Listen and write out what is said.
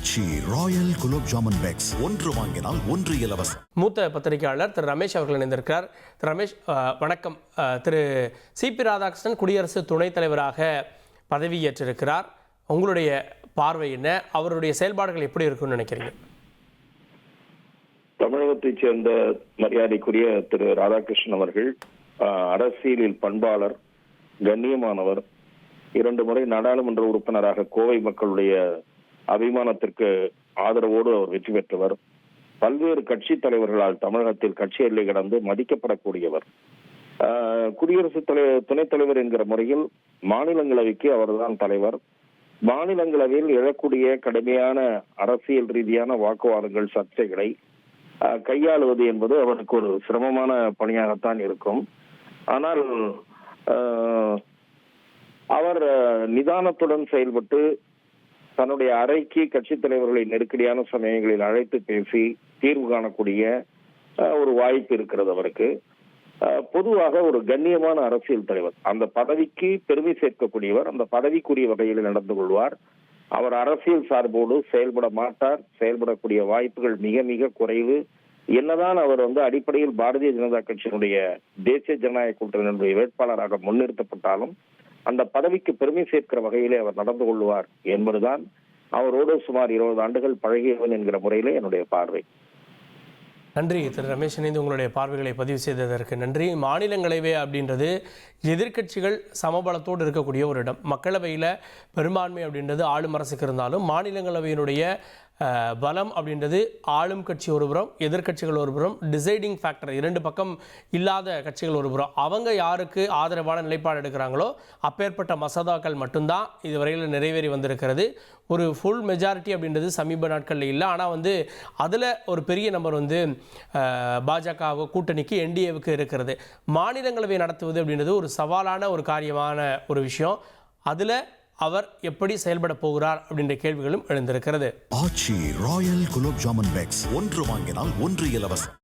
ஆச்சி royal gulab jamun packs ஒன்று வாங்கினால் ஒன்று இலவசம். மூத்த பத்திரிகையாளர் திரு ரமேஷ் அவர்கள் இணைந்திருக்கிறார். திரு ரமேஷ் வணக்கம். அஹ், திரு சிபி ராதாகிருஷ்ணன் குடியரசு துணைத் தலைவராக பதவியேற்றிருக்கிறார். உங்களுடைய பார்வை என்ன? அவருடைய செயல்பாடுகள் எப்படி இருக்கும்னு நினைக்கிறீங்க? தமிழகத்தைச் சேர்ந்த மரியாதைக்குரிய திரு ராதாகிருஷ்ணன் அவர்கள் ஆஹ், அரசியலில் பண்பாளர் கண்ணியமானவர் இரண்டு முறை நாடாளுமன்ற உறுப்பினராக கோவை மக்களுடைய அபிமானத்திற்கு ஆதரவோடு அவர் வெற்றி பெற்றவர். பல்வேறு கட்சி தலைவர்களால் தமிழகத்தில் கட்சி எல்லை கடந்து மதிக்கப்படக்கூடியவர். ஆஹ், குடியரசுத் தலைவர் துணைத் தலைவர் என்கிற முறையில் மாநிலங்களவைக்கு அவர்தான் தலைவர். மாநிலங்களவையில் எழக்கூடிய கடுமையான அரசியல் ரீதியான வாக்குவாதங்கள் சர்ச்சைகளை கையாளுவது என்பது அவருக்கு ஒரு சிரமமான பணியாகத்தான் இருக்கும். ஆனால் அவர் நிதானத்துடன் செயல்பட்டு தன்னுடைய அறைக்கு கட்சித் தலைவர்களை நெருக்கடியான சமயங்களில் அழைத்து பேசி தீர்வு காணக்கூடிய ஒரு வாய்ப்பு இருக்கிறது அவருக்கு. பொதுவாக ஒரு கண்ணியமான அரசியல் தலைவர். அந்த பதவிக்கு பெருமை சேர்க்கக்கூடியவர் அந்த பதவிக்குரிய வகையில் நடந்து கொள்வார். அவர் அரசியல் சார்போடு செயல்பட மாட்டார். செயல்படக்கூடிய வாய்ப்புகள் மிக மிக குறைவு. என்னதான் அவர் வந்து அடிப்படையில் பாரதிய ஜனதா கட்சியினுடைய தேசிய ஜனநாயக கூட்டணியினுடைய வேட்பாளராக முன்னிறுத்தப்பட்டாலும் அந்த பதவிக்கு பெருமை சேர்க்கிற வகையிலே அவர் நடந்து கொள்வார் என்பதுதான் அவரோடு சுமார் இருபது ஆண்டுகள் பழகியவன் என்கிற முறையிலே என்னுடைய பார்வை. நன்றி. திரு ரமேஷ் இணைந்து உங்களுடைய பார்வைகளை பதிவு செய்ததற்கு நன்றி. மாநிலங்களவை அப்படின்றது எதிர்க்கட்சிகள் சமபலத்தோடு இருக்கக்கூடிய ஒரு இடம். மக்களவையில் பெரும்பான்மை அப்படின்றது ஆளும் அரசுக்கு இருந்தாலும் மாநிலங்களவையினுடைய பலம் அப்படின்றது ஆளும் கட்சி ஒருபுறம் எதிர்கட்சிகள் எதிர்க்கட்சிகள் டிசைடிங் ஃபேக்டர் இரண்டு பக்கம் இல்லாத கட்சிகள் ஒருபுறம். அவங்க யாருக்கு ஆதரவான நிலைப்பாடு எடுக்கிறாங்களோ அப்பேற்பட்ட மசோதாக்கள் மட்டும்தான் இதுவரையில் நிறைவேறி வந்திருக்கிறது. ஒரு ஃபுல் மெஜாரிட்டி அப்படின்றது சமீப நாட்களில் இல்லை. ஆனால் வந்து அதில் ஒரு பெரிய நம்பர் வந்து பாஜக கூட்டணிக்கு என்டிஏவுக்கு இருக்கிறது. மாநிலங்களவை நடத்துவது அப்படின்றது ஒரு சவாலான ஒரு காரியமான ஒரு விஷயம். அதில் அவர் எப்படி செயல்பட போகிறார் அப்படின்ற கேள்விகளும் எழுந்திருக்கிறது. ஆச்சி ராயல் குலோப் ஜாமுன் பேக்ஸ் ஒன்று வாங்கினால் ஒன்று இலவசம்.